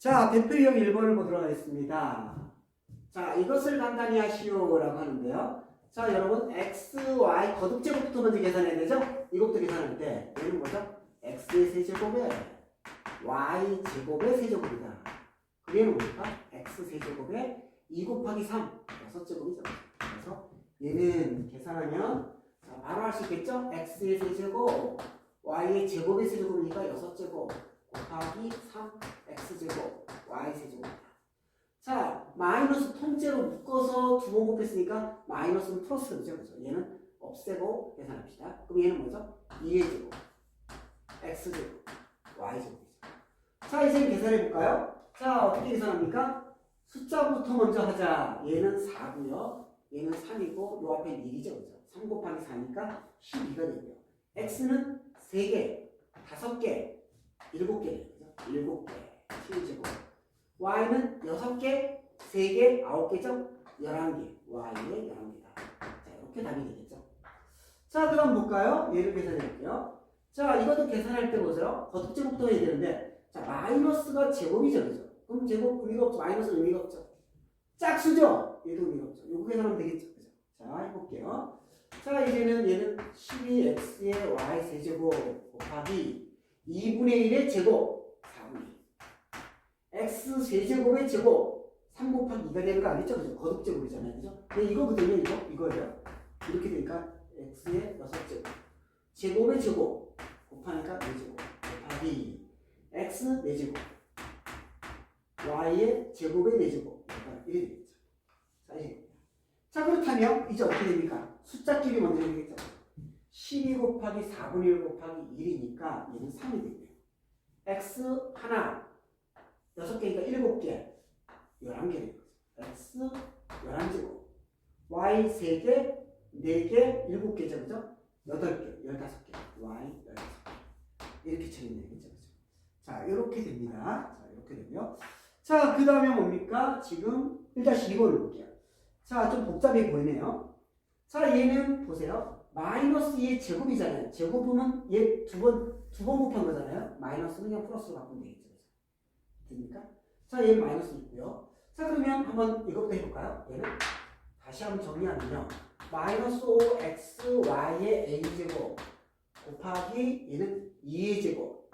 자, 대표형 1번을 보도록 하겠습니다. 자, 이것을 간단히 하시오라고 하는데요. 자, 여러분, x, y 거듭제곱부터 먼저 계산해야 되죠? 이것부터 계산할 때 얘는 뭐죠? x의 세제곱에 y 제곱의 세제곱이다. 그 얘는 뭡니까? x 세제곱에 2 곱하기 3, 6제곱이죠. 그래서 얘는 계산하면 자, 바로 할 수 있겠죠? x의 세제곱, y의 제곱의 세제곱이니까 6제곱 곱하기 3 x제곱 자 마이너스 통째로 묶어서 두 번 곱했으니까 마이너스는 플러스죠 그죠 얘는 없애고 계산합시다. 그럼 얘는 뭐죠? 2의 제곱 x제곱 y제곱이죠. 자 이제 계산해 볼까요? 자 어떻게 계산합니까? 숫자부터 먼저 하자. 얘는 4고요. 얘는 3이고 요 앞에 1이죠. 그죠? 3 곱하기 4니까 12가 되고요. x는 3개 5개 7개. 그죠? 7개 7제곱. y는 6개 3개 9개죠? 11개 y의 11개다 자 이렇게 답이 되겠죠 자 그럼 볼까요? 얘를 계산해 볼게요 자 이것도 계산할 때 보세요 거듭제곱도 해야 되는데 자 마이너스가 제곱이죠 그죠? 그럼 제곱 의미가 없죠 마이너스 의미가 없죠 짝수죠? 얘도 의미가 없죠 요거 계산하면 되겠죠 그죠? 자 해볼게요 자 이제는 얘는 12x의 y 세제곱 곱하기 2분의 1의 제곱 4분의 1 x 세제곱의 제곱 3 곱하기 2가 되는 거 아니죠? 그죠? 거듭제곱이잖아요. 그죠? 근데 이거거든요 이거 이거예요. 이렇게 되니까 x의 6제곱. 제곱의 제곱 곱하니까 4제곱. 곱하기 x 4제곱. y의 제곱의 4제곱. 이렇게 되겠죠. 자자 그렇다면 이제 어떻게 됩니까? 숫자끼리 먼저 되겠죠. 12 곱하기 4분의 1 곱하기 1이니까 얘는 3이 되고요. x 하나 6개니까 7개 11개 되는 거죠 x 11제곱 y 3개 4개 7개죠 그죠? 8개 15개 y 15개 이렇게 처리되는 거죠 그죠? 자 이렇게 됩니다 자 이렇게 되고요 자 그 다음에 뭡니까? 지금 1-2번을 볼게요 자 좀 복잡해 보이네요 자 얘는 보세요 마이너스 2의 제곱이잖아요. 제곱은 얘두 번, 두 번 곱한 거잖아요. 마이너스는 그냥 플러스로 바꾸면 되겠죠. 됩니까? 자, 얘는 마이너스 있고요. 자, 그러면 한번 이것부터 해볼까요? 얘는 다시 한번 정리하면요. 마이너스 5x, y의 a제곱 곱하기 얘는 2의 제곱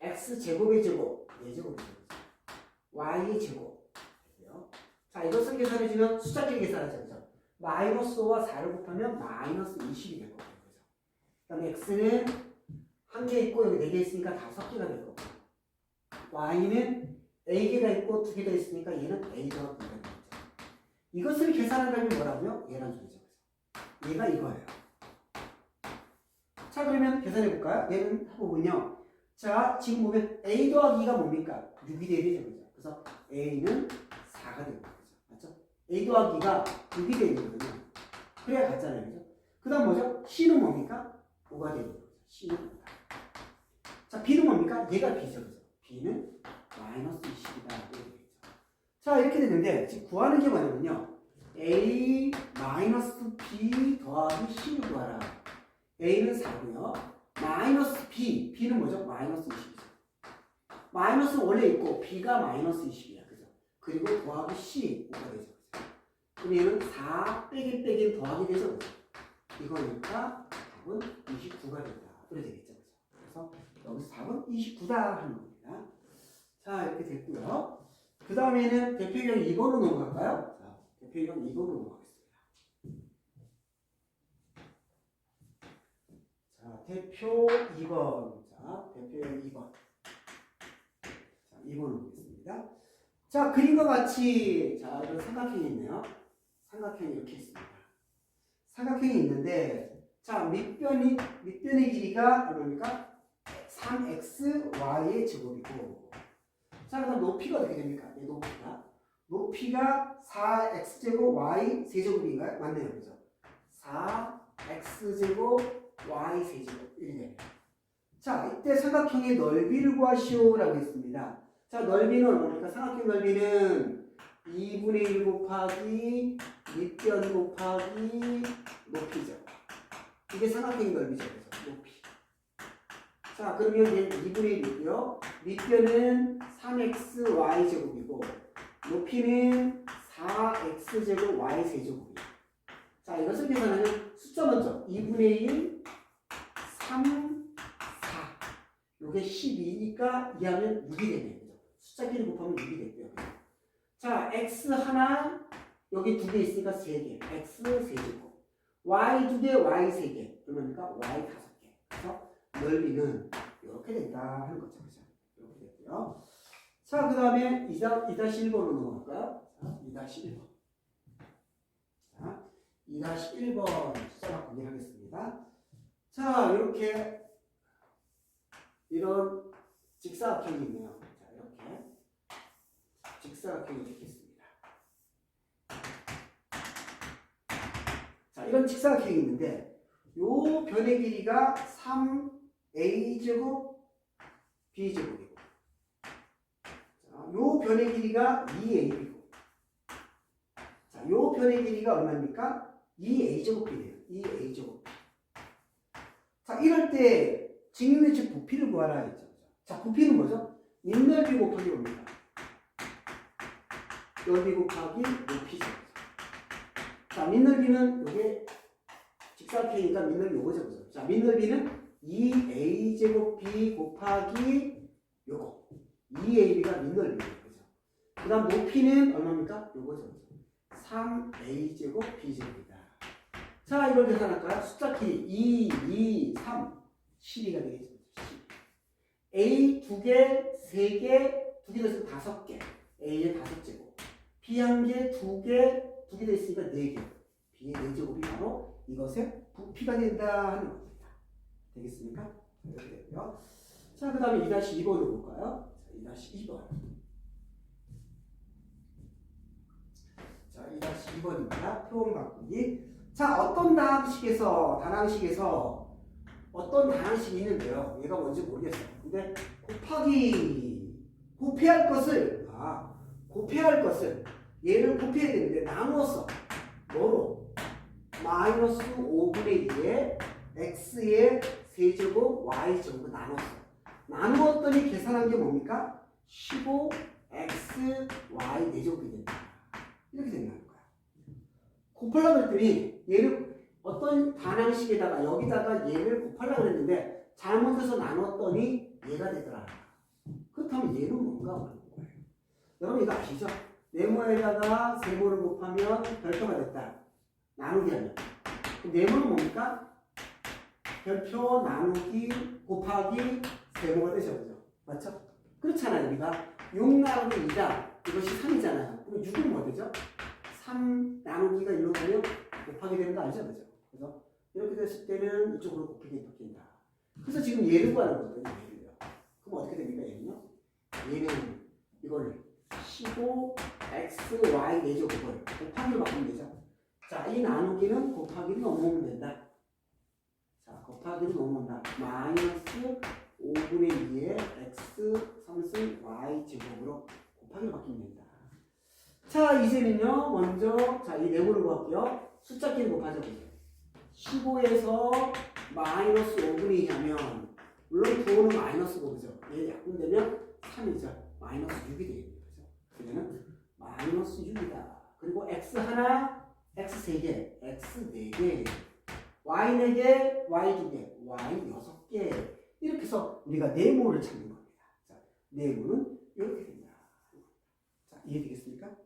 x 제곱의 제곱 4제곱이 되죠. y의 제곱. 자, 이것을 계산해주면 숫자끼리 계산하죠. 그죠? 마이너스 5와 4를 곱하면 마이너스 20이 될 거고요. 그죠? 그 다음에 x는 한 개 있고 여기 네 개 있으니까 다섯 개가 될 거고 y는 a개가 있고 두 개가 있으니까 얘는 a 더하기 b가 되겠죠. 이것을 계산하려면 뭐라고요? 얘란 소리죠. 얘가 이거예요. 자 그러면 계산해 볼까요? 얘는 해보면요. 자 지금 보면 a 더하기 2가 뭡니까? 6이 되죠. 그죠? 그래서 a는 4가 되는 거죠. 맞죠? a 더하기 2가 6이 되는 거거든요. 그래야 같잖아요. 그죠? 그 다음 뭐죠? c는 뭡니까? 5가 되는 거죠. c는 5다. 자, b는 뭡니까? 얘가 b죠. 그죠? b는 마이너스 20이다. 이렇게 되겠죠. 자, 이렇게 되는데, 지금 구하는 게 뭐냐면요. a 마이너스 b 더하기 c를 구하라. a는 4고요. 마이너스 b, b는 뭐죠? 마이너스 20이죠. 마이너스는 원래 있고, b가 마이너스 20이야. 그죠? 그리고 더하기 c, 5가 되죠. 그럼 얘는 4 빼기 빼기 더하기 되죠. 그죠? 이거니까 답은 29가 된다. 이렇게 되겠죠. 그래서 여기서 답은 29다 하는 겁니다. 자, 이렇게 됐고요. 그 다음에는 대표경 2번으로 넘어갈까요? 자, 대표경 2번으로 넘어가겠습니다. 자, 대표 2번. 자, 대표경 2번. 자, 2번으로 보겠습니다. 자, 그림과 같이, 자, 이런 삼각형이 있네요. 삼각형이 이렇게 있습니다. 삼각형이 있는데, 자, 밑변이, 밑변의 길이가 얼마입니까? 3xy의 제곱이고, 자, 그 다음 높이가 어떻게 됩니까? 이 높이가. 높이가 4x제곱 y 세제곱인가요? 맞네요. 그죠? 4x제곱 y 세제곱. 이렇게. 자, 이때 삼각형의 넓이를 구하시오라고 했습니다. 자, 넓이는 얼마입니까? 삼각형 넓이는 2분의 1 곱하기 밑변 곱하기 높이죠. 이게 삼각형의 넓이죠. 자, 그러면 얘 2분의 1이고요. 밑변은 3xy 제곱이고 높이는 4x제곱 y 세제곱이에요. 자, 이것을 계산하면 숫자 먼저 2분의 1, 3, 4. 요게 12니까 2하면 6이 되네요. 숫자끼리 곱하면 6이 됐고요. 자, x 하나 여기 두 개 있으니까 세 개. x 세 제곱. y 두 개, y 세 개. 그러니까 y 다섯 개. 그래서 넓이는 이렇게 된다 하는 거죠. 그죠? 이렇게 됐고요. 자, 그 다음에 2-1번으로 넘어갈까요? 자, 2-1번. 자, 2-1번 숫자 바꾸기 하겠습니다. 자, 이렇게 이런 직사각형이 있네요. 자, 이렇게 직사각형이 이렇게 있습니다. 자, 이런 직사각형이 있는데 요 변의 길이가 3a제곱 b제곱이고 자, 요 변의 길이가 2ab이고 자, 요 변의 길이가 얼마입니까? 2a제곱이네요. 2a제곱. 자, 이럴 때 직육의 부피를 구하라 했죠. 자, 부피는 뭐죠? 인넓이 곱하기 뭡니까? 넓이 곱하기 높이죠. 자, 밑넓이는 요게 직사각형이니까 밑넓이 요거죠. 자, 밑넓이는 2a 제곱 b 곱하기 요거. 2ab가 밑넓이에요. 그죠? 그 다음 높이는 얼마입니까? 요거죠. 3a 제곱 b 제곱이다. 자, 이걸 계산할까요? 숫자 키 2, 2, 3, 12가 되겠죠. 10. A 두 개, 세 개, 두개 됐으면 다섯 개. A의 다섯 제곱. B 한 개, 두 개, 두개 됐으니까 네 개. B의 네 제곱이 바로 이것의 부피가 된다 하는 겁니다. 되겠습니까? 이렇게 되고요. 자, 그 다음에 2-2번으로 볼까요? 자, 2-2번. 자, 2-2번입니다. 표현 바꾸기. 자, 어떤 다항식에서, 단항식에서 어떤 다항식이 있는데요. 얘가 뭔지 모르겠어요. 근데 곱하기, 곱해할 것을, 아, 곱해할 것을, 얘를 곱해야 되는데 나누었어. 뭐로? 마이너스 5분의 2에 x의 세제곱 y제곱을 나눴어. 나누었더니 계산한 게 뭡니까? 15x y 4제곱이 된다. 이렇게 된다는 거야. 곱하려고 했더니 얘를 어떤 반항식에다가 여기다가 얘를 곱하려고 했는데 잘못해서 나눴더니 얘가 되더라. 그렇다면 얘는 뭔가 하는 거예요. 여러분 이거 아시죠? 네모에다가 세모를 곱하면 별표가 됐다. 나누기 하면. 그 네모는 뭡니까? 별표 나누기 곱하기 세모가 되죠. 그죠? 맞죠? 그렇잖아요. 우리가 6 나누기 2다. 이것이 3이잖아요. 그럼 6은 뭐 되죠? 3 나누기가 일로 가면 곱하게 되는 거 알죠? 그죠? 그래서 이렇게 됐을 때는 이쪽으로 곱하기 바뀐다. 그래서 지금 얘를 구하는 거거든요. 얘를요. 그럼 어떻게 됩니까? 얘는요? 얘는 이걸 15x y 4제곱을 곱하기로 바꾸면 되죠. 자, 이 나누기는 곱하기로 넘으면 된다. 자, 곱하기로 넘는다. 마이너스 5분의 2의 x 3승 y 제곱으로 곱하기로 바뀌면 된다. 자, 이제는요, 먼저, 자, 이 네모를 구할게요. 숫자끼리 곱하자 보세요. 15에서 마이너스 5분의 2 하면, 물론 부호는 마이너스고, 그죠? 얘 약분되면 3이죠. 마이너스 6이 되겠네요. 그죠? 그러면 마이너스 6이다. 그리고 x 하나, x 3개, x 4개, y 4개, y 2개, y 6개. 이렇게 해서 우리가 네모를 찾는 겁니다. 자, 네모는 이렇게 된다. 자, 이해되겠습니까?